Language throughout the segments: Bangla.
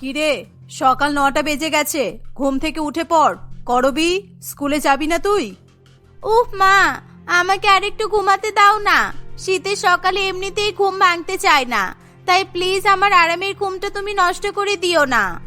কিরে, সকাল নটা বেজে গেছে। ঘুম থেকে উঠে পড়। করবি? স্কুলে যাবি না তুই? উফ মা, আমাকে আরেকটু ঘুমাতে দাও না। শীতের সকালে এমনিতেই ঘুম ভাঙতে চায় না। তাই প্লিজ আমার আরামের ঘুমটা তুমি নষ্ট করে দিও না।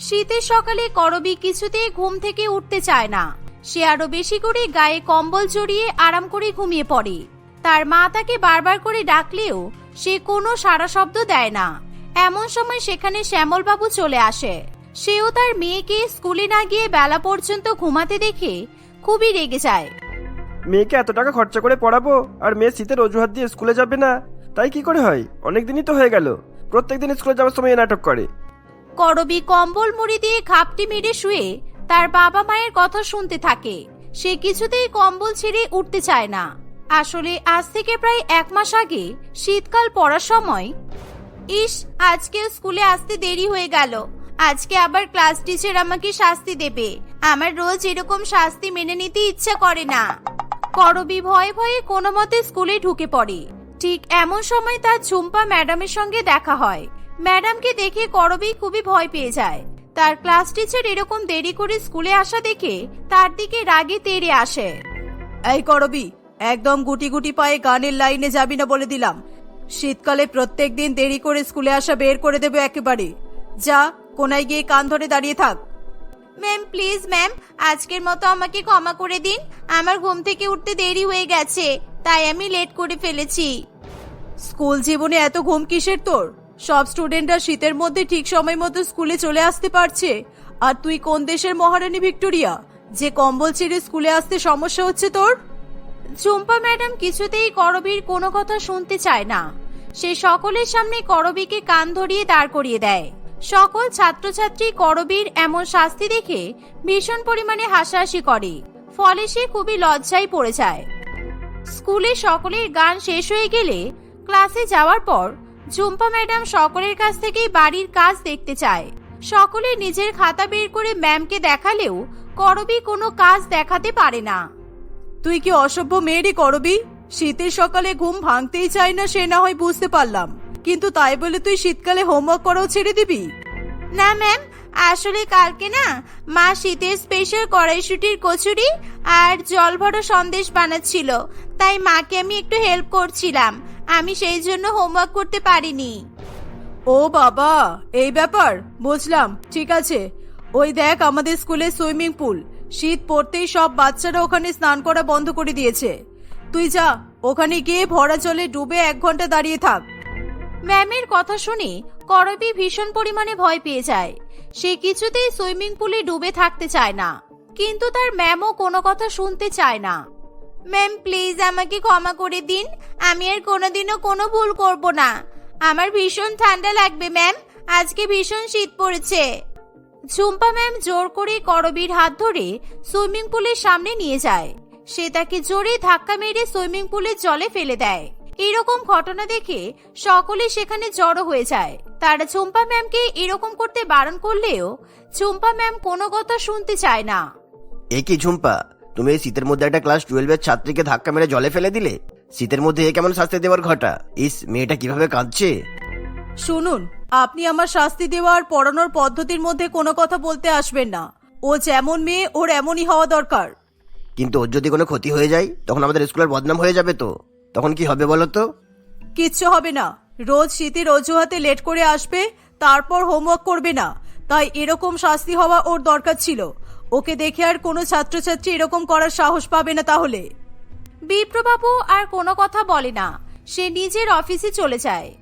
শীতের সকালে করবি কিছুতেই ঘুম থেকে উঠতে চায় না। সে আরও বেশি করে গায়ে কম্বল জড়িয়ে আরাম করে ঘুমিয়ে পড়ে। তার মা তাকে বারবার করে ডাকলেও সে কোনো সারা শব্দ দেয় না। এমন সময় সেখানে শ্যামলবাবু চলে আসে। সেও তার মেয়েকে স্কুলে না গিয়ে বেলা পর্যন্ত ঘুমাতে দেখে খুবই রেগে যায়। মেয়েকে এত টাকা খরচা করে পড়াবো আর মেয়ে শীতের অজুহাত দিয়ে স্কুলে যাবে না তাই কি করে হয়? অনেক দিনই তো হয়ে গেল। প্রত্যেকদিন স্কুলে যাওয়ার সময় এ নাটক করে। করবি কম্বল মুড়ি দিয়ে খাপটি মেরে শুয়ে তার বাবা মায়ের কথা শুনতে থাকে। সে কিছুতেই কম্বল ছেড়ে উঠতে চায় না। আসলে আজ থেকে প্রায় এক মাস আগে শীতকাল পড়ার সময় ইস, আজকে স্কুলে আসতে দেরি হয়ে গেল। আজকে আবার ক্লাস টিচার আমাকে শাস্তি দেবে। আমার রোজ এরকম শাস্তি মেনে নিতে ইচ্ছা করে না। করবি ভয়ে ভয়ে কোনো মতে স্কুলে ঢুকে পড়ে। ঠিক এমন সময় তার ঝুম্পা ম্যাডামের সঙ্গে দেখা হয়। ম্যাডামকে দেখে করবি খুবই ভয় পেয়ে যায়। তার ক্লাস টিচার এরকম দেরি করে স্কুলে আসা দেখে তার দিকে রাগে তেড়ে আসে। এই করবি, একদম গুটি গুটি পায়ে গানের লাইনে যাবি না বলে দিলাম। শীতকালে প্রত্যেক দিন দেরি করে স্কুলে আসা বের করে দেবে একেবারে। যা কোনায় গিয়ে কান ধরে দাঁড়িয়ে থাক। ম্যাম প্লিজ ম্যাম আজকের মতো আমাকে ক্ষমা করে দিন। আমার ঘুম থেকে উঠতে দেরি হয়ে গেছে তাই আমি লেট করে ফেলেছি। স্কুল জীবনে এত ঘুম কিসের তোর? সব স্টুডেন্টরা শীতের মধ্যে ঠিক সময় মতো স্কুলে চলে আসতে পারছে। আর তুই কোন দেশের মহারানী ভিক্টোরিয়া? যে কম্বল ছেড়ে স্কুলে আসতে সমস্যা হচ্ছে তোর? ঝুম্পা ম্যাডাম কিছুতেই করবীর কোনো কথা শুনতে চায় না। সে সকলের সামনে করবীকে কান ধরিয়ে দাঁড় করিয়ে দেয়। সকল ছাত্রছাত্রী করবীর এমন শাস্তি দেখে ভীষণ পরিমাণে হাসাহাসি করে, ফলে সে খুবই লজ্জায় পড়ে যায়। স্কুলে সকলের গান শেষ হয়ে গেলে ক্লাসে যাওয়ার পর ঝুম্পা ম্যাডাম সকলের কাছ থেকেই বাড়ির কাজ দেখতে চায়। সকলে নিজের খাতা বের করে ম্যামকে দেখালেও করবী কোনো কাজ দেখাতে পারে না। তুই কি অসভ্য মেয়েরই করবি? শীতের সকালে ঘুম ভাঙতেই চাই না সে না হয় বুঝতে পারলাম। কিন্তু তাই বলে তুই শীতকালে হোমওয়ার্ক করাও ছেড়ে দিবি? না ম্যাম আসলে কালকে না মা শীতের স্পেশাল কড়াইশুটির কচুরি আর জল ভরা সন্দেশ বানাচ্ছিল। তাই মাকে আমি একটু হেল্প করছিলাম। আমি সেই জন্য হোমওয়ার্ক করতে পারিনি। ও বাবা এই ব্যাপার? বুঝলাম ঠিক আছে। ওই দেখ আমাদের স্কুলে সুইমিং পুল শীত পড়তেই সব বাচ্চারা ওখানে স্নান করা বন্ধ করে দিয়েছে। তুই যা, ওখানে গিয়ে ভরা জলে ডুবে এক ঘণ্টা দাঁড়িয়ে থাক। ম্যামের কথা শুনে করবি ভীষণ পরিমাণে ভয় পেয়ে যায়। সে কিছুতেই সুইমিং পুলে ডুবে থাকতে চায় না। কিন্তু তার ম্যামও কোনো কথা শুনতে চায় না। ম্যাম, প্লিজ আমাকে ক্ষমা করে দিন। আমি আর কোনোদিনও কোনো ভুল করব না। আমার ভীষণ ঠান্ডা লাগবে, ম্যাম। আজকে ভীষণ শীত পড়েছে। ঝুম্পা ম্যাম জোর করে করবীর হাত ধরে সুইমিং পুলের সামনে নিয়ে যায়। সে তাকে জোরে ধাক্কা মেরে সুইমিং পুলের জলে ফেলে দেয়। এরকম ঘটনা দেখে সকলে সেখানে জড়ো হয়ে যায়। তারা ঝুম্পা ম্যামকে এরকম করতে বারণ করলেও ঝুম্পা ম্যাম কোনো কথা শুনতে চায় না। এ কি ঝুম্পা? তুমি এই শীতের মধ্যে একটা ক্লাস টুয়েলভের ছাত্রীকে ধাক্কা মেরে জলে ফেলে দিলে? শীতের মধ্যে এ কেমন শাস্তি দেওয়ার ঘটা? ইস, মেয়েটা কীভাবে কাঁদছে? শুনুন আপনি আমার শাস্তি দেওয়া আর পড়ানোর পদ্ধতির মধ্যে কোনো কথা বলতে আসবেন না। ও যেমন মেয়ে ওর এমনই হওয়া দরকার। কিন্তু ওর যদি কোনো ক্ষতি হয়ে যায় তখন আমাদের স্কুলের বদনাম হয়ে যাবে তো। তখন কি হবে বলো তো? কিচ্ছু হবে না। রোজ শীতের অজুহাতে লেট করে আসবে তারপর হোমওয়ার্ক করবে না। তাই এরকম শাস্তি হওয়া ওর দরকার ছিল। ওকে দেখে আর কোনো ছাত্রছাত্রী এরকম করার সাহস পাবে না তাহলে। বিপ্রবাবু আর কোনো কথা বলে না। সে নিজের অফিসে চলে যায়।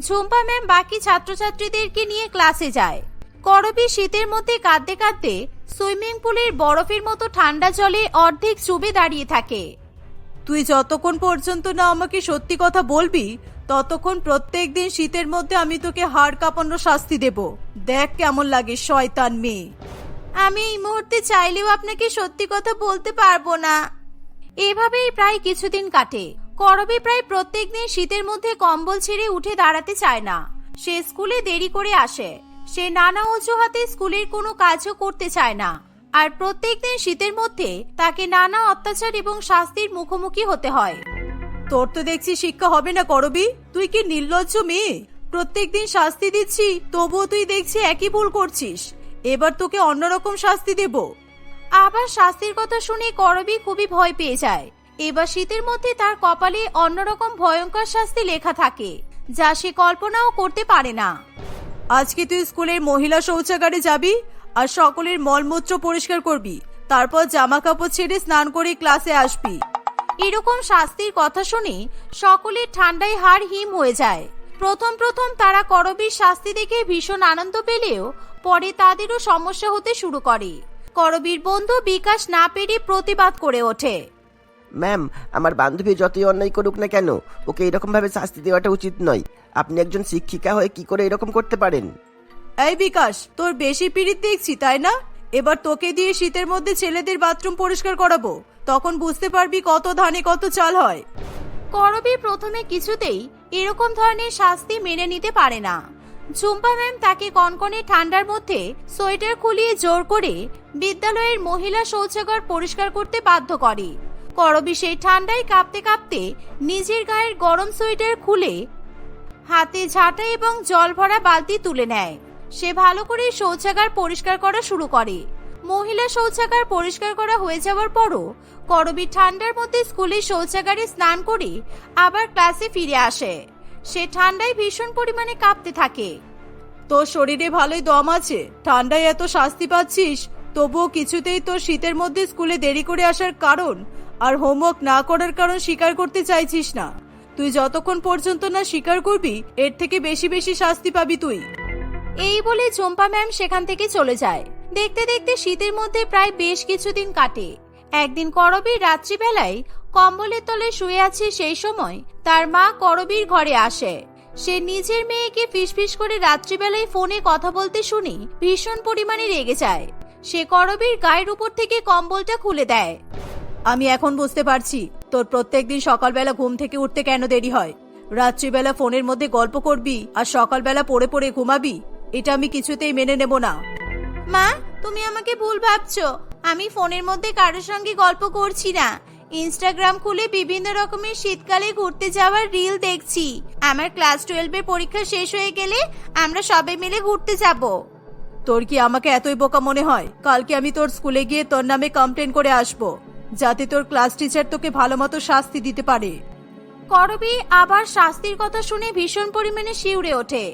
ঝুম্পা ম্যাম বাকি ছাত্রছাত্রীদেরকে নিয়ে ক্লাসে যায়। করবি শীতের মধ্যে কাঁদতে কাঁদতে সুইমিং পুলের বরফের মতো ঠান্ডা জলে অর্ধেক চুবে দাঁড়িয়ে থাকে। তুই যতক্ষণ পর্যন্ত না আমাকে সত্যি কথা বলবি, ততক্ষণ প্রত্যেক দিন শীতের মধ্যে আমি তোকে হাড় কাঁপানো শাস্তি দেব। দেখ কেমন লাগে শয়তান মেয়ে। আমি এই মুহূর্তে চাইলেও আপনাকে সত্যি কথা বলতে পারব না। এভাবেই প্রায় কিছুদিন কাটে। করবি প্রায় প্রত্যেক দিন শীতের মধ্যে কম্বল ছেড়ে উঠে দাঁড়াতে চায় না। সে স্কুলে দেরি করে আসে। সে নানা অজুহাতে স্কুলের কোনো কাজও করতে চায় না। আর প্রত্যেকদিন শীতের মধ্যে তাকে নানা অত্যাচার এবং শাস্তির মুখোমুখি হতে হয়। তোর তো দেখছি শিক্ষা হবে না করবি। তুই কি নির্লজ্জ মেয়ে? প্রত্যেক দিন শাস্তি দিচ্ছি তবুও তুই দেখছি একই ভুল করছিস। এবার তোকে অন্যরকম শাস্তি দেব। আবার শাস্তির কথা শুনে করবি খুবই ভয় পেয়ে যায়। এবার শীতের মধ্যে তার কপালে অন্যরকম ভয়ঙ্কর শাস্তি লেখা থাকে যা সে কল্পনাও করতে পারে না। আজকে তুই স্কুলের মহিলা শৌচাগারে যাবি আর সকলের মলমূত্র পরিষ্কার করবি তারপর জামা কাপড় ছেড়ে স্নান করে ক্লাসে আসবি। এরকম শাস্তির কথা শুনে সকলের ঠান্ডায় হাড় হিম হয়ে যায়। প্রথম প্রথম তারা করবীর শাস্তি দেখে ভীষণ আনন্দ পেলেও পরে তাদেরও সমস্যা হতে শুরু করে। করবীর বন্ধু বিকাশ না পেরে প্রতিবাদ করে ওঠে। ম্যাম আমার বান্ধবী যতই অন্যায় করুক না কেন ওকে এরকম ভাবে শাস্তি দেওয়াটা উচিত নয়। আপনি একজন শিক্ষিকা হয়ে কি করে এরকম করতে পারেন? এই বিকাশ তোর বেশি পিড়িত দেখছি তাই না? এবার তোকে দিয়ে শীতের মধ্যে ছেলেদের বাথরুম পরিষ্কার করাবো। তখন বুঝতে পারবি কত ধানে কত চাল হয়। করবী প্রথমে কিছুতেই এরকম ধরনের শাস্তি মেনে নিতে পারে না। ঝুম্পা ম্যাম তাকে কনকনে ঠান্ডার মধ্যে সোয়েটার খুলিয়ে জোর করে বিদ্যালয়ের মহিলা শৌচাগার পরিষ্কার করতে বাধ্য করে। করবী সেই ঠান্ডায় কাঁপতে কাঁপতে নিজের গায়ের গরম সোয়েটার খুলে হাতে ঝাঁটা এবং জল ভরা বালতি তুলে নেয়। সে ভালো করে শৌচাগার পরিষ্কার করা শুরু করে। মহিলা শৌচাগার পরিষ্কার করা হয়ে যাওয়ার পরও করবি ঠান্ডার মধ্যে স্কুলের শৌচাগারে স্নান করে আবার ক্লাসে ফিরে আসে। সে ঠান্ডায় ভীষণ পরিমাণে কাঁপতে থাকে। তোর শরীরে ভালোই দম আছে। ঠান্ডায় এত শাস্তি পাচ্ছিস, তবুও কিছুতেই তোর শীতের মধ্যে স্কুলে দেরি করে আসার কারণ আর হোমওয়ার্ক না করার কারণ স্বীকার করতে চাইছিস না। তুই যতক্ষণ পর্যন্ত না স্বীকার করবি, এর থেকে বেশি বেশি শাস্তি পাবি তুই। এই বলে চম্পা ম্যাম সেখান থেকে চলে যায়। দেখতে দেখতে শীতের মধ্যে প্রায় বেশ কিছুদিন কাটে। একদিন করবীর রাত্রিবেলায় কম্বলের তলে শুয়ে আছে সেই সময় তার মা করবীর ঘরে আসে। সে নিজের মেয়েকে ফিসফিস করে রাত্রিবেলায় ফোনে কথা বলতে শুনি ভীষণ পরিমাণে রেগে যায়। সে করবীর গায়ের উপর থেকে কম্বলটা খুলে দেয়। আমি এখন বুঝতে পারছি তোর প্রত্যেকদিন সকালবেলা ঘুম থেকে উঠতে কেন দেরি হয়। রাত্রিবেলা ফোনের মধ্যে গল্প করবি আর সকালবেলা পড়ে পড়ে ঘুমাবি এটা আমি কিছুতেই মেনে নেব না। মা তুমি আমাকে ভুল ভাবছ। আমি ফোনের মধ্যে কারোর সঙ্গে গল্প করছি না। ইনস্টাগ্রাম খুলে বিভিন্ন রকমের শীতকালে ঘুরতে যাওয়ার রিল দেখছি। আমার ক্লাস টুয়েলভের পরীক্ষা শেষ হয়ে গেলে আমরা সবাই মিলে ঘুরতে যাব। তোর কি আমাকে এতই বোকা মনে হয়? কালকে আমি তোর স্কুলে গিয়ে তোর নামে কমপ্লেন করে আসব। যাতে তোর ক্লাস টিচার তোকে ভালো মতো শাস্তি দিতে পারে। করবি আবার শাস্তির কথা শুনে ভীষণ পরিমাণে শিউরে ওঠে।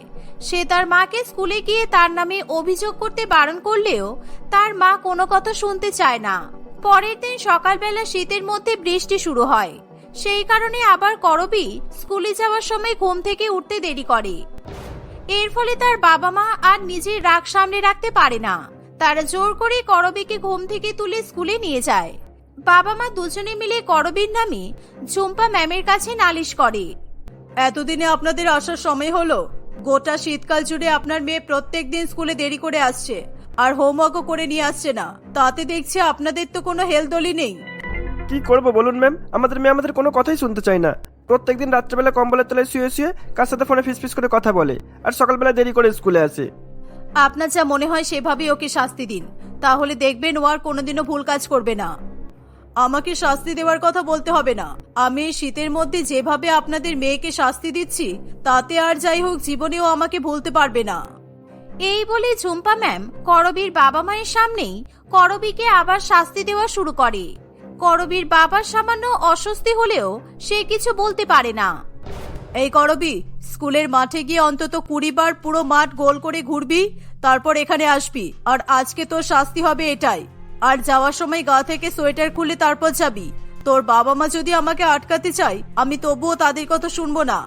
সে তার মাকে স্কুলে গিয়ে তার নামে অভিযোগ করতে বারণ করলেও তার মা কোনো কথা শুনতে চায় না। পরের দিন সকালবেলা শীতের মধ্যে বৃষ্টি শুরু হয়। সেই কারণে আবার করবি স্কুলে যাওয়ার সময় ঘুম থেকে উঠতে দেরি করে। এর ফলে তার বাবা মা আর নিজের রাগ সামনে রাখতে পারে না। তারা জোর করে করবিকে ঘুম থেকে তুলে স্কুলে নিয়ে যায়। বাবা মা দুজনে মিলে করবীর নামে ঝুম্পা ম্যামের কাছে নালিশ করে। এতদিনে আপনাদের আসার সময় হলো। গোটা শীতকাল জুড়ে আপনার মেয়ে প্রত্যেক দিন স্কুলে দেরি করে আসছে আর হোমওয়ার্কও করে নিয়ে আসছে না। তাতে দেখছি আপনাদের তো কোনো হেলদলি নেই। কি করব বলুন ম্যাম? আমাদের মেয়ে আমাদের কোনো কথাই শুনতে চায় না। প্রত্যেকদিন রাত্রেবেলা কম্বলের তলায় শুয়ে শুয়ে কার সাথে ফোনে ফিস ফিস করে কথা বলে আর সকালবেলা দেরি করে স্কুলে আসে। আপনার যা মনে হয় সেভাবেই ওকে শাস্তি দিন। তাহলে দেখবেন ও আর কোনোদিনও ভুল কাজ করবে না। আমাকে শাস্তি দেওয়ার কথা বলতে হবে না। আমি এই শীতের মধ্যে যেভাবে আপনাদের মেয়েকে শাস্তি দিচ্ছি তাতে আর যাই হোক জীবনেও আমাকে ভুলতে পারবে না। এই বলে ঝুম্পা ম্যাম করবীর বাবা মায়ের সামনেই করবীকে আবার শাস্তি দেওয়া শুরু করে। করবীর বাবার সামান্য অস্বস্তি হলেও সে কিছু বলতে পারে না। এই করবি স্কুলের মাঠে গিয়ে অন্তত কুড়ি বার পুরো মাঠ গোল করে ঘুরবি তারপর এখানে আসবি আর আজকে তোর শাস্তি হবে এটাই। আর যাওয়ার সময় গা থেকে সোয়েটার খুলে তারপর যাবি। তোর বাবা মা যদি আমাকে আটকাতে চাই আমি তবুও তাদের কথা শুনব না।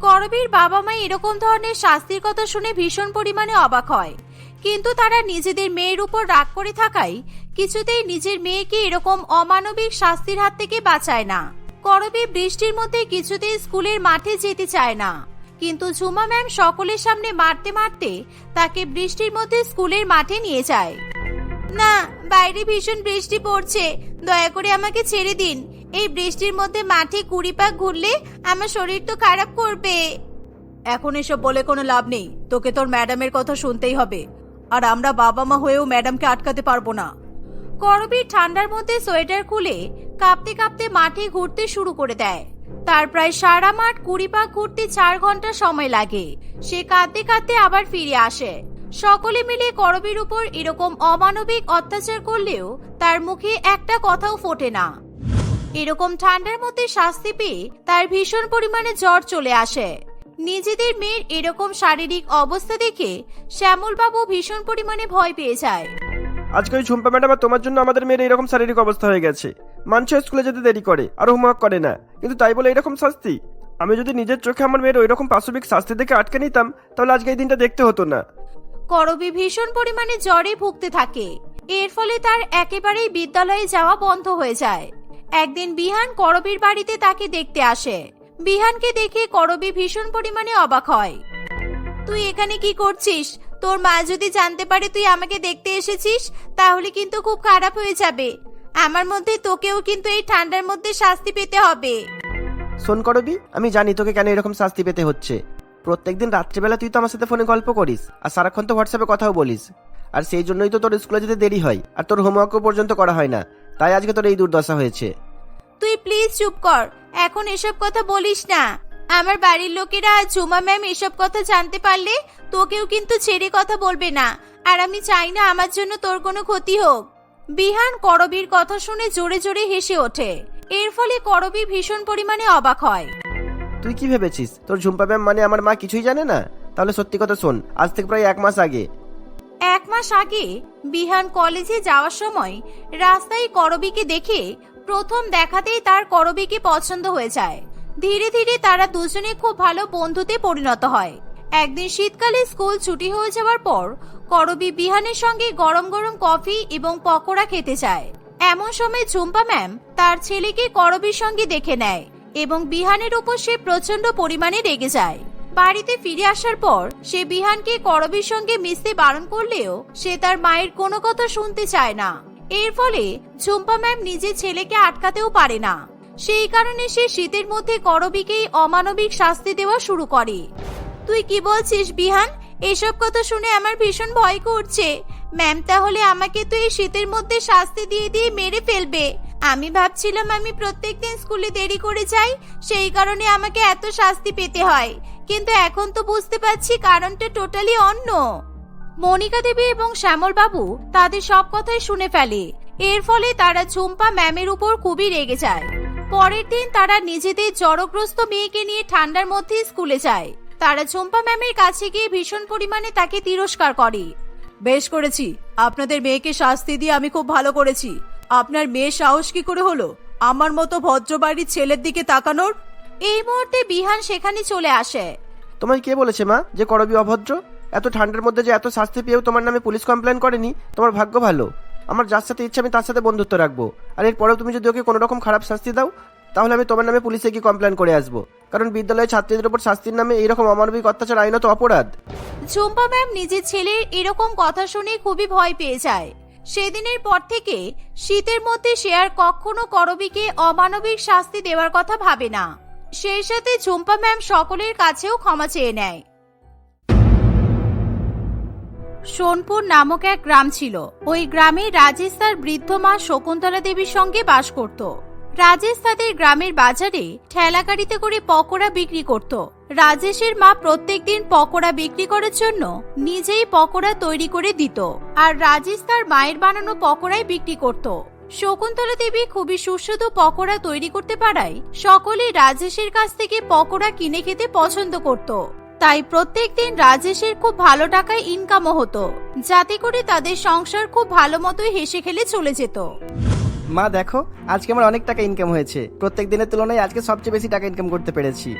করবীর বাবা মা এরকম ধরনের শাস্তির কথা শুনে ভীষণ পরিমাণে অবাক হয়। কিন্তু তারা নিজেদের মেয়ের উপর রাগ করে থাকায় কিছুতেই নিজের মেয়েকে এরকম অমানবিক শাস্তির হাত থেকে বাঁচায় না। করবী বৃষ্টির মধ্যে কিছুতেই স্কুলের মাঠে যেতে চায় না। কিন্তু ঝুমা ম্যাম সকলের সামনে মারতে মারতে তাকে বৃষ্টির মধ্যে স্কুলের মাঠে নিয়ে যায়। না বাইরে ভীষণ বৃষ্টি পড়ছে। দয়া করে আমাকে ছেড়ে দিন। এই বৃষ্টির মধ্যে মাঠে কুড়ি পাক ঘুরলে আমার শরীর তো খারাপ করবে। এখন এসব বলে কোনো লাভ নেই। তোকে তোর ম্যাডামের কথা শুনতেই হবে। আর আমরা বাবা মা হয়েও ম্যাডামকে আটকাতে পারব না। করবি ঠান্ডার মধ্যে সোয়েটার খুলে কাঁপতে কাঁপতে মাঠে ঘুরতে শুরু করে দেয়। তার প্রায় সারা মাঠ কুড়ি পাক ঘুরতে চার ঘণ্টা সময় লাগে। সে কাঁদতে কাঁদতে আবার ফিরে আসে। সকলে মিলে করবীর উপর এরকম অমানবিক অত্যাচার করলেও তার মুখে একটা কথাও ফোটে না। এরকম ঠান্ডার মধ্যে শাস্তি পেয়ে তার ভীষণ পরিমাণে জ্বর চলে আসে। নিজেদের মেয়ের এরকম শারীরিক অবস্থা দেখে শ্যামলবাবু ভীষণ পরিমাণে ভয় পেয়ে যায়। আজকে ঝুম্পা ম্যাডাম আর তোমার জন্য আমাদের মেয়ের এরকম শারীরিক অবস্থা হয়ে গেছে। মানছে স্কুলে যেতে দেরি করে, আর হোমওয়ার্ক করে না। কিন্তু তাই বলে এরকম শাস্তি। আমি যদি নিজের চোখে আমার মেয়ের ওই রকম পাশবিক শাস্তি থেকে আটকে নিতাম, তাহলে আজকে এই দিনটা দেখতে হতো না। করবি ভীষণ পরিমাণে জ্বরে ভুগতে থাকে। এর ফলে তার একেবারেই বিদ্যালয়ে যাওয়া বন্ধ হয়ে যায়। একদিন বিহান করবির বাড়িতে তাকে দেখতে আসে। বিহানকে দেখে করবি ভীষণ পরিমাণে অবাক হয়। তুই এখানে কি করছিস? তোর মা যদি জানতে পারে তুই আমাকে দেখতে এসেছিস, তাহলে কিন্তু খুব খারাপ হয়ে যাবে। আমার মধ্যে তোকেও কিন্তু এই ঠান্ডার মধ্যে শাস্তি পেতে হবে। শোন করবি, আমি জানি তোকে কেন এরকম শাস্তি পেতে হচ্ছে। প্রত্যেকদিন রাত্রিবেলা তুই তো আমার সাথে ফোনে গল্প করিস, আর সারাক্ষণ তো হোয়াটসঅ্যাপে কথাও বলিস। আর সেই জন্যই তো তোর স্কুলে যেতে দেরি হয়, আর তোর হোমওয়ার্কও পর্যন্ত করা হয় না, তাই আজকে তোর এই দুর্দশা হয়েছে। তুই প্লিজ চুপ কর, এখন এসব কথা বলিস না। আমার বাড়ির লোকেরা আর ঝুমা ম্যাম এসব কথা জানতে পারলে তোকেও কিন্তু ছেড়ে কথা বলবে না, আর আমি চাই না আমার জন্য তোর কোনো ক্ষতি হোক। বিহান করবীর কথা শুনে জোরে জোরে হেসে ওঠে। এর ফলে করবী ভীষণ পরিমাণে অবাক হয়। তুই কি ভেবেছিস? তোর ঝুম্পা ম্যাম মানে আমার মা কিছুই জানে না? তাহলে সত্যি কথা শোন, আজ থেকে প্রায় এক মাস আগে। এক মাস আগে বিহান কলেজে যাওয়ার সময় রাস্তায় করবিকে দেখে প্রথম দেখাতেই তার করবিকে পছন্দ হয়ে যায়। ধীরে ধীরে তারা দুজনে খুব ভালো বন্ধুতে পরিণত হয়। একদিন শীতকালে স্কুল ছুটি হয়ে যাওয়ার পর করবি বিহানের সঙ্গে গরম গরম কফি এবং পকোড়া খেতে চায় এমন সময় ঝুম্পা ম্যাম তার ছেলেকে করবীর সঙ্গে দেখে নেয়। এবং বিহানের উপর সে প্রচণ্ড পরিমাণে রেগে যায়। বাড়িতে ফিরে আসার পর সে বিহানকে করবীর সঙ্গে মিশতে বারণ করলেও সে তার মায়ের কোনো কথা শুনতে চায় না। এর ফলে ঝুম্পা ম্যাম নিজের ছেলেকে আটকাতেও পারে না। সেই কারণে সে শীতের মধ্যে করবীকেই অমানবিক শাস্তি দেওয়া শুরু করে। তুই কি বলছিস বিহান? এসব কথা শুনে আমার ভীষণ ভয় করছে। ম্যাম, তাহলে আমাকে তো এই শীতের মধ্যে শাস্তি দিয়ে দিয়ে মেরে ফেলবে। আমি ভাবছিলাম আমি প্রত্যেকদিন স্কুলে দেরি করে যাই, সেই কারণে আমাকে এত শাস্তি পেতে হয়। কিন্তু এখন তো বুঝতে পারছি কারণটা টোটালি অন্য। মনিকা দেবী এবং শ্যামল বাবু তাদের সব কথাই শুনে ফেলে। এর ফলে তারা ঝুম্পা ম্যামের উপর খুবই রেগে যায়। পরের দিন তারা নিজেদের জড়গ্রস্ত মেয়েকে নিয়ে ঠান্ডার মধ্যে স্কুলে যায়। তারা ঝুম্পা ম্যামের কাছে গিয়ে ভীষণ পরিমাণে তাকে তিরস্কার করে। বেশ করেছি। আপনাদের মেয়েকে শাস্তি দিয়ে আমি খুব ভালো করেছি। আপনার মেয়ে সাহস কি করে হলো? আমার মতো ভদ্রবাড়ির ছেলের দিকে তাকানোর? এই মুহূর্তে বিহান সেখানে চলে আসে। তোমায় কে বলেছে মা যে করবি অভদ্র? এত ঠান্ডার মধ্যে যে এত শাস্তি পেয়েও তোমার নামে পুলিশ কমপ্লেন করেনি তোমার ভাগ্য ভালো। আমার যার সাথে ইচ্ছে আমি তার সাথে বন্ধুত্ব রাখব। আর এরপরেও তুমি যদি ওকে কোনো রকম খারাপ শাস্তি দাও তাহলে আমি তোমার নামে পুলিশে গিয়ে কমপ্লেন করে আসব। কারণ বিদ্যালয়ে ছাত্রীদের উপর শাস্তির নামে এইরকম অমানবিক অত্যাচার আইনত অপরাধ। ঝুম্পা ম্যাম নিজের ছেলের এরকম কথা শুনে খুবই ভয় পেয়ে যায়। সেদিনের পর থেকে শীতের মধ্যে সে আর কখনো করবিকে অমানবিক শাস্তি দেওয়ার কথা ভাবে না। সেই সাথে ঝুম্পা ম্যাম সকলের কাছেও ক্ষমা চেয়ে নেয়। সোনপুর নামক এক গ্রাম ছিল। ওই গ্রামে রাজেশ তার বৃদ্ধ মা শকুন্তলা দেবীর সঙ্গে বাস করত। রাজেশ তাদের গ্রামের বাজারে ঠেলা গাড়িতে করে পকোড়া বিক্রি করত। রাজেশের মা প্রত্যেকদিন পকোড়া বিক্রি করার জন্য নিজেই পকোড়া তৈরি করে দিত আর রাজেশ তার মায়ের বানানো পকোড়াই বিক্রি করত। শকুন্তলা দেবী খুবই সুস্বাদু পকোড়া তৈরি করতে পারায় সকলেই রাজেশের কাছ থেকে পকোড়া কিনে খেতে পছন্দ করত। তাই প্রত্যেকদিন রাজেশের খুব ভালো টাকায় ইনকামও হতো, যাতে করে তাদের সংসার খুব ভালো মতোই হেসে খেলে চলে যেত। মা দেখো আজকে আমার অনেক টাকা ইনকাম হয়েছে। প্রত্যেক দিনের তুলনায় আজকে সবচেয়ে বেশি টাকা ইনকাম করতে পেরেছি।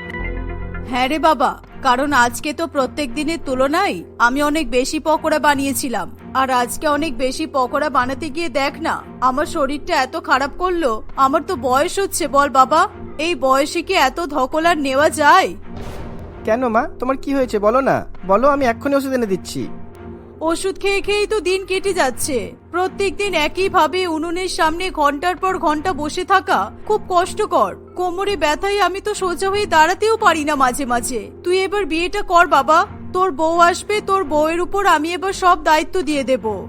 হ্যাঁ রে বাবা কারণ আজকে তো প্রত্যেক দিনের তুলনায় আমি অনেক বেশি পকোড়া বানিয়েছিলাম। আর আজকে অনেক বেশি পকোড়া বানাতে গিয়ে দেখ না আমার শরীরটা এত খারাপ করল আমার তো বয়স হচ্ছে বল বাবা এই বয়সে কি এত ধকল আর নেওয়া যায়? কেন মা? তোমার কি হয়েছে বলো না? বলো আমি এক্ষুনি ওষুধ এনে দিচ্ছি। ওষুধ খেয়ে খেয়েই তো দিন কেটে যাচ্ছে। প্রত্যেকদিন একই ভাবে উনুনের সামনে ঘণ্টার পর ঘণ্টা বসে থাকা খুব কষ্টকর। কোমরে ব্যথায় আমি তো সোজা হয়ে দাঁড়াতেও পারি না মাঝে মাঝে। তুই এবার বিয়েটা কর বাবা। তোর বউ আসবে, তোর বউয়ের উপর আমি এবার সব দায়িত্ব দিয়ে দেব।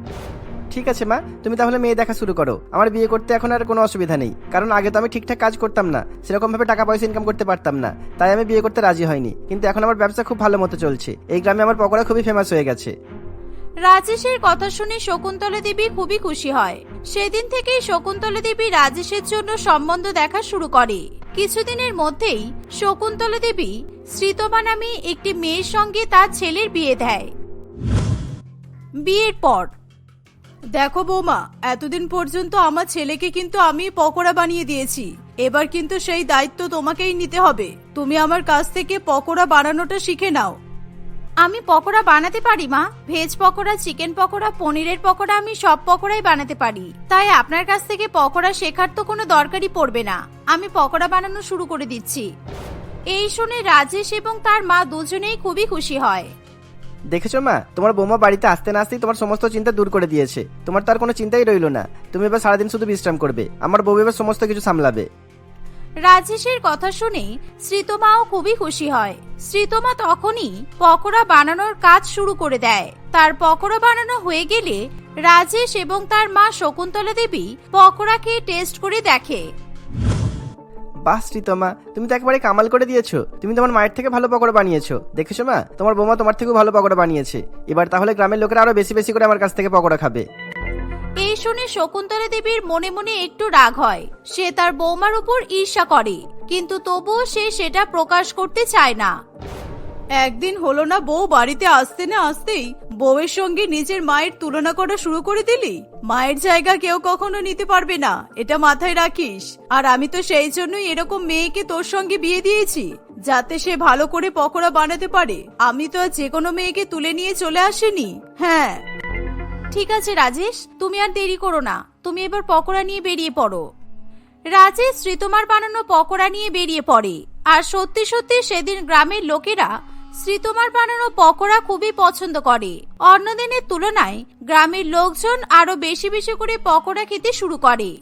ঠিক আছে মা, তুমি তাহলে মেয়ে দেখা শুরু করো। আমার বিয়ে করতে এখন আর কোনো অসুবিধা নেই। কারণ আগে তো আমি ঠিকঠাক কাজ করতাম না। সেরকম ভাবে টাকা পয়সা ইনকাম করতে পারতাম না। তাই আমি বিয়ে করতে রাজি হয়নি। কিন্তু এখন আমার ব্যবসা খুব ভালো মতো চলছে। এই গ্রামে আমার পকোড়া খুবই ফেমাস হয়ে গেছে। রাজেশের কথা শুনে শকুন্তলা দেবী খুবই খুশি হয়। সেদিন থেকেই শকুন্তলা দেবী রাজেশের জন্য সম্বন্ধ দেখা শুরু করে। কিছুদিনের মধ্যেই শকুন্তলা দেবী শ্রীতমা নামে একটি মেয়ের সঙ্গে তার ছেলের বিয়ে দেয়। বিয়ের পর, দেখো বৌমা, এতদিন পর্যন্ত আমার ছেলেকে কিন্তু আমি পকোড়া বানিয়ে দিয়েছি। এবার কিন্তু সেই দায়িত্ব তোমাকেই নিতে হবে। তুমি আমার কাছ থেকে পকোড়া বানানোটা শিখে নাও। আমি পকোড়া বানাতে পারি, মা? ভেজ পকোড়া, চিকেন পকোড়া, পনিরের পকোড়া আমি সব পকোড়াই বানাতে পারি। তাই আপনার কাছ থেকে পকোড়া শেখার তো কোনো দরকারই পড়বে না। আমি পকোড়া বানানো শুরু করে দিচ্ছি। এই শুনে রাজেশ এবং তার মা দুজনেই খুবই খুশি হয়। দেখেছ, মা? তোমার বৌমা বাড়িতে আসতে না আসতেই তোমার সমস্ত চিন্তা দূর করে দিয়েছে। তোমার তো আর কোনো চিন্তাই রইল না। তুমি এবার সারাদিন শুধু বিশ্রাম করবে। আমার বউ এবার সমস্ত কিছু সামলাবে। রাজেশের কথা শুনে শ্রীতমাও খুবই খুশি হয়। শ্রীতমা তখনই পকোড়া বানানোর কাজ শুরু করে দেয়। তার পকোড়া বানানো হয়ে গেলে রাজেশ এবং তার মা শকুন্তলা দেবী পকোড়া খেয়ে টেস্ট করে দেখে। বাহ, শ্রীতমা, তুমি তো একবারে কামাল করে দিয়েছ। তুমি তোমার মায়ের থেকে ভালো পকোড়া বানিয়েছো। দেখেছ মা? তোমার বৌমা তোমার থেকেও ভালো পকোড়া বানিয়েছে। এবার তাহলে গ্রামের লোকেরা আরও বেশি বেশি করে আমার কাছ থেকে পকোড়া খাবে। এই শুনে শকুন্তলা দেবীর মনে মনে একটু রাগ হয়। সে তার বৌমার উপর ঈর্ষা করে, কিন্তু তবুও সে সেটা প্রকাশ করতে চায় না। একদিন হলো না বউ বাড়িতে আসতে না আসতেই বউয়ের সঙ্গে নিজের মায়ের তুলনা করা শুরু করে দিলি? মায়ের জায়গা কেউ কখনো নিতে পারবে না, এটা মাথায় রাখিস। আর আমি তো সেই জন্যই এরকম মেয়েকে তোর সঙ্গে বিয়ে দিয়েছি, যাতে সে ভালো করে পকোড়া বানাতে পারে। আমি তো আর যে কোনো মেয়েকে তুলে নিয়ে চলে আসিনি। হ্যাঁ। ঠিক আছে, রাজেশ। তুমি আর দেরি করো না। তুমি এবার পকোড়া নিয়ে বেরিয়ে পড়ো। রাজেশ শ্রীতমার বানানো পকোড়া নিয়ে বেরিয়ে পড়ে। আর সত্যি সত্যি সেদিন গ্রামের লোকেরা শ্রীতমার বানানো পকোড়া খুবই পছন্দ করে। অন্য দিনের তুলনায় গ্রামের লোকজন আরও বেশি বেশি করে পকোড়া খেতে শুরু করে।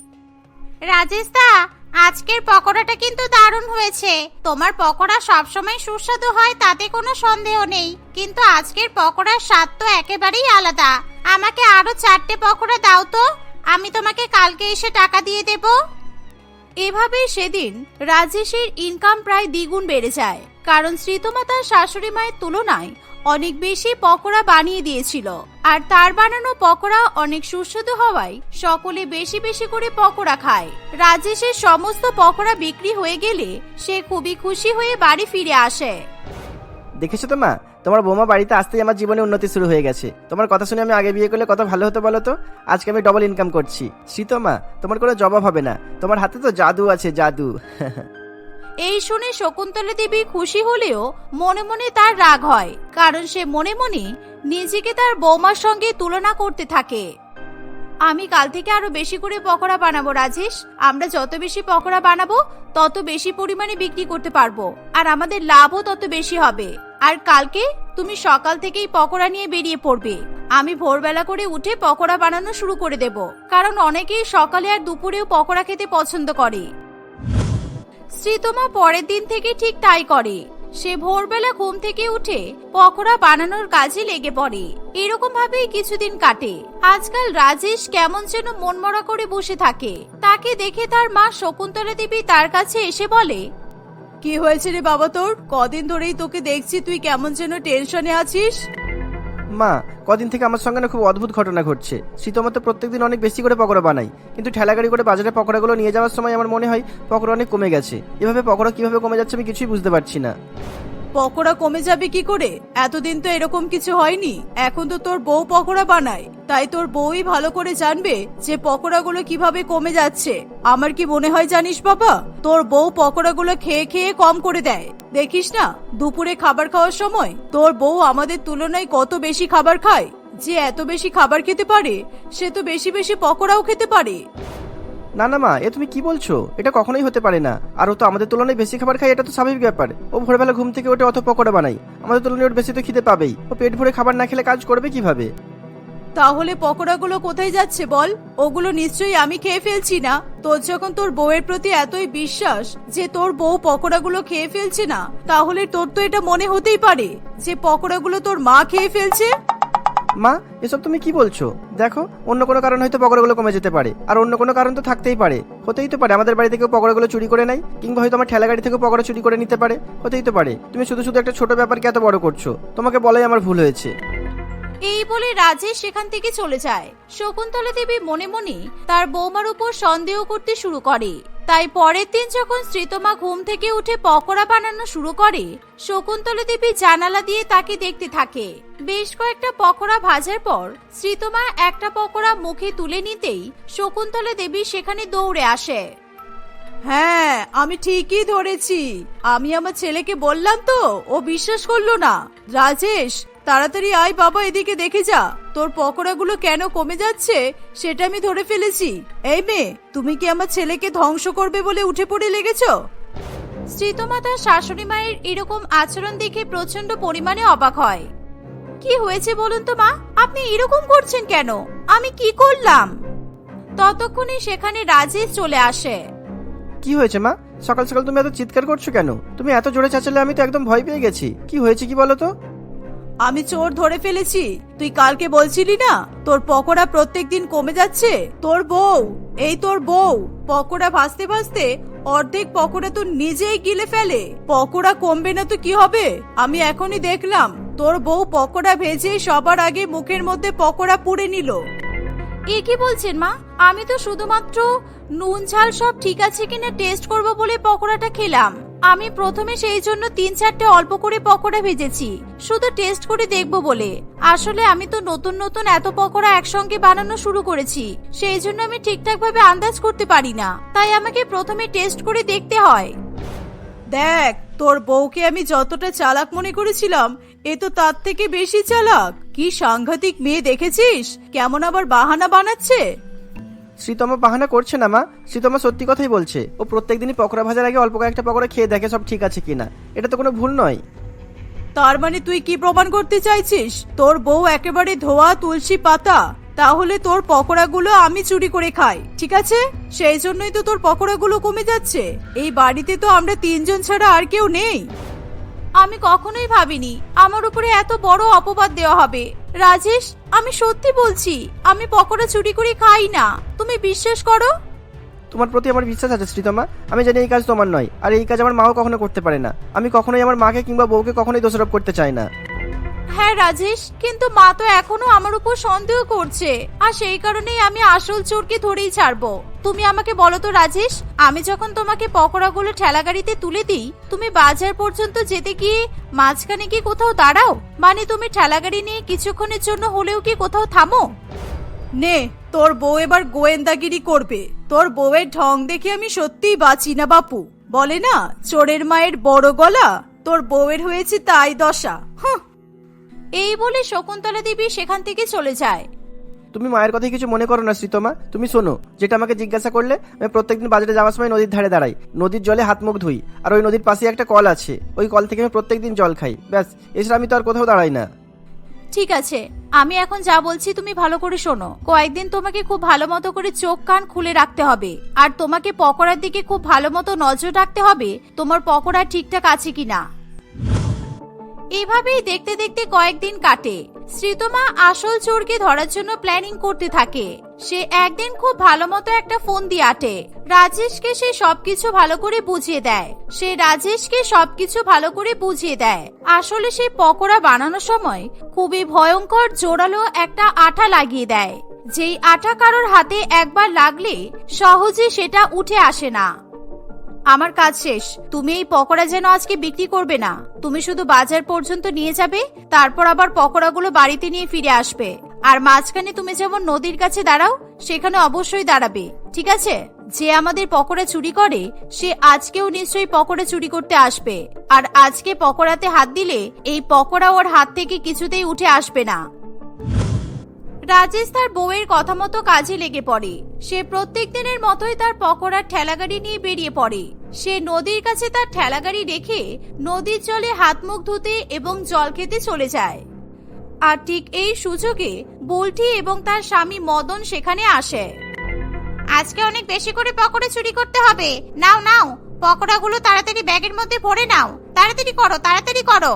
রাজেশ দা, আজকের পকোড়াটা কিন্তু দারুণ হয়েছে। তোমার পকোড়া সবসময় সুস্বাদু হয়, তাতে কোনো সন্দেহ নেই। কিন্তু আজকের পকোড়ার স্বাদ তো একেবারেই আলাদা। আমাকে আরও চারটে পকোড়া দাও তো। আমি তোমাকে কালকে এসে টাকা দিয়ে দেব। এভাবে সেদিন রাজেশের ইনকাম প্রায় দ্বিগুণ বেড়ে যায়। কারণ শ্রীতমা তার শাশুড়ি মায়ের তুলনায় অনেক বেশি পকোড়া বানিয়ে দিয়েছিল। আর তার বানানো পকোড়া অনেক সুস্বাদু হওয়ায় সকলে বেশি বেশি করে পকোড়া খায়। রাজেশের সমস্ত পকোড়া বিক্রি হয়ে গেলে সে খুবই খুশি হয়ে বাড়ি ফিরে আসে। দেখেছ তো মা? তোমার বৌমা বাড়িতে আসতেই আমার জীবনে উন্নতি শুরু হয়ে গেছে। তোমার কথা শুনে আমি আগে বিয়ে করলে কত ভালো হতো বলো তো? আজকে আমি ডবল ইনকাম করছি। শীতমা তোমার কোনো জবাব হবে না। তোমার হাতে তো জাদু আছে, জাদু। এই শুনে শকুন্তলা দেবী খুশি হলেও মনে মনে তার রাগ হয়, কারণ সে মনে মনে নিজেকে তার বৌমার সঙ্গে তুলনা করতে থাকে। আমি কাল থেকে আরও বেশি করে পকোড়া বানাবো, রাজেশ। আমরা যত বেশি পকোড়া বানাবো, তত বেশি পরিমাণে বিক্রি করতে পারব। আর আমাদের লাভও তত বেশি হবে। আর কালকে তুমি সকাল থেকেই পকোড়া নিয়ে বেরিয়ে পড়বে। আমি ভোরবেলা করে উঠে পকোড়া বানানো শুরু করে দেব। কারণ অনেকেই সকালে আর দুপুরেও পকোড়া খেতে পছন্দ করে। শ্রীতমা পরের দিন থেকে ঠিক তাই করে। সে ভোরবেলা ঘুম থেকে উঠে পকোড়া বানানোর কাজে লেগে পড়ে। এরকম ভাবেই কিছুদিন কাটে। আজকাল রাজেশ কেমন যেন মনমরা করে বসে থাকে। তাকে দেখে তার মা শকুন্তলা দেবী তার কাছে এসে বলে কি হয়েছে রে বাবা তোর? কদিন ধরেই তোকে দেখছি, তুই কেমন যেন টেনশনে আছিস? মা, কদিন থেকে আমার সঙ্গে না খুব অদ্ভুত ঘটনা ঘটছে। শীতমা তো প্রত্যেকদিন অনেক বেশি করে পকোড়া বানাই কিন্তু ঠেলাগাড়ি করে বাজারে পকোড়াগুলো নিয়ে যাওয়ার সময় আমার মনে হয় পকোড়া অনেক কমে গেছে। এভাবে পকোড়া কীভাবে কমে যাচ্ছে আমি কিছুই বুঝতে পারছি না। পকোড়া কমে যাবে কি করে? এতদিন তো এরকম কিছু হয়নি। এখন তো তোর বউ পকোড়া বানায়। তাই তোর বউই ভালো করে জানবে যে পকোড়াগুলো কীভাবে কমে যাচ্ছে। আমার কি মনে হয় জানিস বাবা? তোর বউ পকোড়াগুলো খেয়ে খেয়ে কম করে দেয়। দেখিস না, দুপুরে খাবার খাওয়ার সময় তোর বউ আমাদের তুলনায় কত বেশি খাবার খায়? যে এত বেশি খাবার খেতে পারে, সে তো বেশি বেশি পকোড়াও খেতে পারে। না না, মা, এ তুমি কি বলছো? এটা কখনোই হতে পারে না। আর ও তো আমাদের তুলনায় বেশি খাবার খায় এটা তো স্বাভাবিক ব্যাপার। ও ভোরবেলা ঘুম থেকে ওঠে, অত পকোড়া বানাই আমাদের তুলনায় ওর বেশি তো খিদে পাবেই। ও পেট ভরে খাবার না খেলে কাজ করবে কীভাবে? তাহলে পকোড়াগুলো কোথায় যাচ্ছে বল? ওগুলো নিশ্চয়ই আমি খেয়ে ফেলছি না। তোর যখন তোর বউয়ের প্রতি এতই বিশ্বাস যে তোর বউ পকোড়াগুলো খেয়ে ফেলছে না, তাহলে তোর তো এটা মনে হতেই পারে যে পকোড়াগুলো তোর মা খেয়ে ফেলছে। মা, এসব তুমি কি বলছো? দেখো, অন্য কোনো কারণ হয়তো পকোড়াগুলো কমে যেতে পারে। আর অন্য কোনো কারণ তো থাকতেই পারে। হতেই তো পারে, আমাদের বাড়ি থেকে পকোড়াগুলো চুরি করে নেয়, কিংবা হয়তো আমার ঠেলা গাড়ি থেকে পকোড়া চুরি করে নিতে পারে। হতেই তো পারে। তুমি শুধু শুধু একটা ছোট ব্যাপারকে এত বড় করছ। তোমাকে বলাই আমার ভুল হয়েছে। এই বলে রাজেশ সেখান থেকে চলে যায়। শকুন্তলা দেবী মনে মনে তার বৌমার উপর সন্দেহ করতে শুরু করে। তাই পরের দিন যখন শ্রীতমা ঘুম থেকে উঠে পকোড়া বানানো শুরু করে, শকুন্তলা দেবী জানালা দিয়ে তাকে দেখতে থাকে। বেশ কয়েকটা পকোড়া ভাজার পর শ্রীতমা একটা পকোড়া মুখে তুলে নিতেই শকুন্তলা দেবী সেখানে দৌড়ে আসে। হ্যাঁ আমি ঠিকই ধরেছি। আমি আমার ছেলেকে বললাম তো, ও বিশ্বাস করল না। রাজেশ তাড়াতাড়ি আয় বাবা এদিকে দেখে যা। তোর পকোড়াগুলো কেন কমে যাচ্ছে সেটা আমি ধরে ফেলেছি। এই মেয়ে তুমি কি আমার ছেলেকে ধ্বংস করবে বলে উঠে পড়ে লেগেছো? শ্রীতমা তার শাশুড়ি মায়ের এরকম আচরণ দেখে প্রচণ্ড পরিমাণে অবাক হয়। কি হয়েছে বলুন তো মা? আপনি এরকম করছেন কেন? আমি কি করলাম? ততক্ষণে সেখানে রাজেশ চলে আসে। কি হয়েছে মা? সকাল সকাল তুমি এত চিৎকার করছ কেন? তুমি এত জোরে চাচালে আমি তো একদম ভয় পেয়ে গেছি। কি হয়েছে কি বলো তো? আমি চোর ধরে ফেলেছি। তুই কালকে বলছিলি না, তোর পকোড়া প্রত্যেক দিন কমে যাচ্ছে? তোর বউ, এই তোর বউ, পকোড়া ভাজতে ভাজতে অর্ধেক পকোড়া তো নিজেই গিলে ফেলে। পকোড়া কমবে না তো কি হবে? আমি এখনই দেখলাম, তোর বউ পকোড়া ভেজে সবার আগে মুখের মধ্যে পকোড়া পুড়ে নিল। এ কি বলছেন মা? আমি তো শুধুমাত্র নুন, ঝাল সব ঠিক আছে কিনা টেস্ট করব বলে পকোড়াটা খেলাম। আমি প্রথমে সেই জন্য তিন চারটে অল্প করে পকোড়া ভেজেছি। শুধু টেস্ট করে দেখব বলে। আসলে আমি তো নতুন নতুন এত পকোড়া একসঙ্গে বানানো শুরু করেছি। সেই জন্য আমি ঠিকঠাক ভাবে আন্দাজ করতে পারি না। তাই আমাকে প্রথমে টেস্ট করে দেখতে হয়। দেখ, তোর বউকে আমি যতটা চালাক মনে করেছিলাম, এ তো তার থেকে বেশি চালাক। কি সাংঘাতিক মেয়ে দেখেছিস? কেমন আবার বাহানা বানাচ্ছে? শ্রীতমা বাহানা করছে না মা? শ্রীতমা সত্যি কথাই বলছে। ও প্রত্যেক প্রত্যেকদিনই পকোড়া ভাজার আগে অল্প কয়েকটা পকোড়া খেয়ে দেখে সব ঠিক আছে কিনা। এটা তো কোনো ভুল নয়। তার মানে তুই কি প্রমাণ করতে চাইছিস? তোর বউ একেবারে ধোয়া তুলসী পাতা। তাহলে তোর পকোড়াগুলো আমি চুরি করে খাই ঠিক আছে? সেই জন্যই তো তোর পকোড়াগুলো কমে যাচ্ছে। এই বাড়িতে তো আমরা তিনজন ছাড়া আর কেউ নেই। আমি কখনোই ভাবিনি আমার উপরে এত বড় অপবাদ দেওয়া হবে। রাজেশ, আমি সত্যি বলছি, আমি পকোড়া চুরি করে খাই না। তুমি বিশ্বাস করো? তোমার প্রতি আমার বিশ্বাস আছে, শ্রীতমা। আমি জানি এই কাজ তোমার নয়, আর এই কাজ আমার মাও কখনো করতে পারে না। আমি কখনোই আমার মাকে কিংবা বউকে কখনোই দোষারোপ করতে চাই না। হ্যাঁ রাজেশ, কিন্তু মা তো এখনও আমার উপর সন্দেহ করছে। আর সেই কারণেই আমি আসল চোরকে ধরেই ছাড়বো। তুমি আমাকে বলো তো, রাজেশ, আমি যখন তোমাকে পকোড়াগুলো ঠেলা গাড়িতে তুলে দিই, তুমি বাজার পর্যন্ত যেতে গিয়ে মাঝখানে কি কোথাও দাঁড়াও? মানে তুমি ঠেলা গাড়ি নিয়ে কিছুক্ষণের জন্য হলেও কি কোথাও থামো? নে, তোর বউ এবার গোয়েন্দাগিরি করবে। তোর বউয়ের ঢং দেখে আমি সত্যিই বাঁচি না, বাপু। বলে না, চোরের মায়ের বড় গলা? তোর বউয়ের হয়েছে তাই দশা। হুঁ এই বলে শকুন্তলা দেবী সেখান থেকে চলে যায়। তুমি মায়ের কথাই কিছু মনে করো না শ্রীতমা। তুমি শোনো যেটা আমাকে জিজ্ঞাসা করলে আমি প্রত্যেকদিন বাজারে যাওয়ার সময় নদীর ধারে দাঁড়াই। নদীর জলে হাত মুখ ধুই আর ওই নদীর পাশে একটা কল আছে। ওই কল থেকে আমি প্রত্যেকদিন জল খাই। ব্যাস এছাড়া আমি তো আর কোথাও দাঁড়াই না। ঠিক আছে আমি এখন যা বলছি তুমি ভালো করে শোনো। কয়েকদিন তোমাকে খুব ভালো মতো করে চোখ কান খুলে রাখতে হবে। আর তোমাকে পকোড়ার দিকে খুব ভালো মতো নজর রাখতে হবে তোমার পকোড়া ঠিকঠাক আছে কিনা। এভাবেই দেখতে দেখতে কয়েকদিন কাটে। শ্রীতমা আসল চোরকে ধরার জন্য প্ল্যানিং করতে থাকে। সে একদিন খুব ভালো মতো একটা ফোন দিয়ে আটে। রাজেশকে সে সবকিছু ভালো করে বুঝিয়ে দেয়। সে রাজেশকে সবকিছু ভালো করে বুঝিয়ে দেয়। আসলে সে পকোড়া বানানোর সময় খুবই ভয়ঙ্কর জোরালো একটা আঠা লাগিয়ে দেয়। যেই আঠা কারোর হাতে একবার লাগলে সহজে সেটা উঠে আসে না। আমার কাজ শেষ। তুমি এই পকোড়া যেন আজকে বিক্রি করবে না। তুমি শুধু বাজার পর্যন্ত নিয়ে যাবে, তারপর আবার পকোড়াগুলো বাড়িতে নিয়ে ফিরে আসবে। আর মাঝখানে তুমি যেমন নদীর কাছে দাঁড়াও, সেখানে অবশ্যই দাঁড়াবে। ঠিক আছে? যে আমাদের পকোড়া চুরি করে, সে আজকেও নিশ্চয়ই পকোড়া চুরি করতে আসবে। আর আজকে পকোড়াতে হাত দিলে, এই পকোড়া ওর হাত থেকে কিছুতেই উঠে আসবে না। রাজেশ তার বউয়ের কথা মতো কাজে লেগে পড়ে। সে প্রত্যেক দিনের মতোই তার পকোড়ার ঠেলাগাড়ি নিয়ে বেরিয়ে পড়ে। সে নদীর কাছে তার ঠেলাগাড়ি রেখে নদীর জলে হাত মুখ ধুতে এবং জল খেতে চলে যায়। আর ঠিক এই সুযোগে বুলটি এবং তার স্বামী মদন সেখানে আসে। আজকে অনেক বেশি করে পকোড়া চুরি করতে হবে। নাও নাও, পকোড়াগুলো তাড়াতাড়ি ব্যাগের মধ্যে ভরে নাও। তাড়াতাড়ি করো তাড়াতাড়ি করো।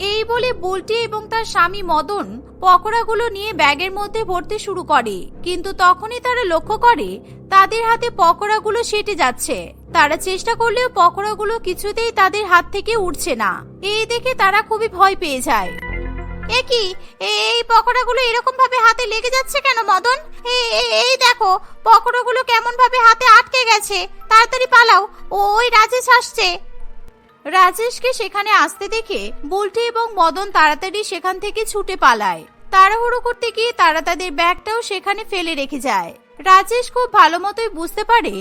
এই বলে বুলটি এবং তার স্বামী মদন পকোড়াগুলো নিয়ে ব্যাগের মধ্যে ভরতে শুরু করে। কিন্তু তখনই তারা লক্ষ্য করে, তাদের হাতে পকোড়াগুলো সেটে যাচ্ছে। তারা চেষ্টা করলেও পকোড়াগুলো কিছুতেই তাদের হাত থেকে উঠছে না। এই দেখে তারা খুবই ভয় পেয়ে যায়। এ কি? এই পকোড়াগুলো এরকম ভাবে হাতে লেগে যাচ্ছে কেন মদন? এই দেখো, পকোড়াগুলো কেমন ভাবে হাতে আটকে গেছে। তাড়াতাড়ি পালাও ওই রাজেশ আসছে। রাজেশকে সেখানে আসতে দেখে বুলটি এবং মদন তাড়াতাড়ি সেখান থেকে ছুটে পালায়। তাড়াহুড়ো করতে গিয়ে তারা তাদের ব্যাগটাও সেখানে ফেলে রেখে যায়। রাজেশ খুব ভালো মতোই বুঝতে পারে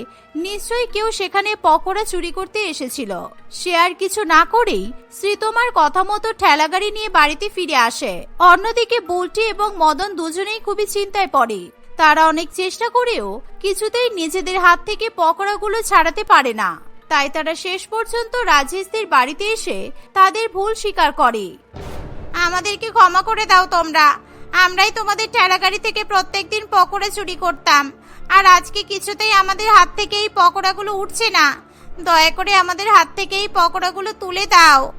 নিশ্চয়ই কেউ সেখানে পকোড়া চুরি করতে এসেছিল। সে আর কিছু না করেই শ্রীতমার কথা মতো ঠেলাগাড়ি নিয়ে বাড়িতে ফিরে আসে। অন্যদিকে বুলটি এবং মদন দুজনেই খুবই চিন্তায় পড়ে। তারা অনেক চেষ্টা করেও কিছুতেই নিজেদের হাত থেকে পকোড়াগুলো ছাড়াতে পারে না। তাই তারা শেষ পর্যন্ত রাজেশদের বাড়িতে এসে তাদের ভুল স্বীকার করে। আমাদেরকে ক্ষমা করে দাও তোমরা। আমরাই তোমাদের ঠেলাগাড়ি থেকে প্রত্যেকদিন পকোড়া চুরি করতাম। আর আজকে কিছুতেই আমাদের হাত থেকে এই পকোড়াগুলো উঠছে না। দয়া করে আমাদের হাত থেকে এই পকোড়াগুলো তুলে দাও।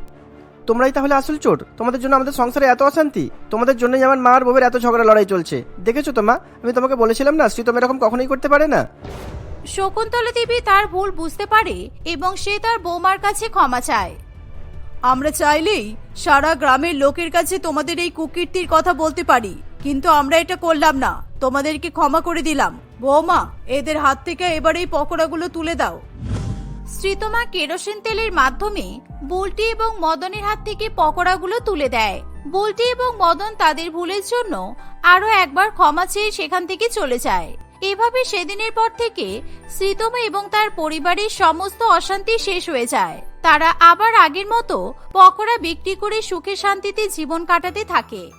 তোমরাই তাহলে আসল চোর। তোমাদের জন্য আমাদের সংসারে এত অশান্তি। তোমাদের জন্যই আমার মা আর বউয়ের এত ঝগড়া লড়াই চলছে। দেখেছ তো মা? আমি তোমাকে বলেছিলাম না শ্রীতম এরকম কখনোই করতে পারে না। শকুন্তলা দেবী তার ভুল বুঝতে পারে এবং সে তার বৌমার কাছে ক্ষমা চায়। আমরা চাইলেই সারা গ্রামের লোকের কাছে তোমাদের এই কুকীর্তির কথা বলতে পারি কিন্তু আমরা এটা করলাম না। তোমাদেরকে ক্ষমা করে দিলাম। বৌমা এদের হাত থেকে এবার এই পকোড়াগুলো তুলে দাও। শ্রীতমা কেরোসিন তেলের মাধ্যমে বুলটি এবং মদনের হাত থেকে পকোড়াগুলো তুলে দেয়। বুলটি এবং মদন তাদের ভুলের জন্য আরও একবার ক্ষমা চেয়ে সেখান থেকে চলে যায়। এভাবে সেদিনের পর থেকে শ্রীতমা এবং তার পরিবারের সমস্ত অশান্তি শেষ হয়ে যায়। তারা আবার আগের মতো পকোড়া বিক্রি করে সুখে শান্তিতে জীবন কাটাতে থাকে।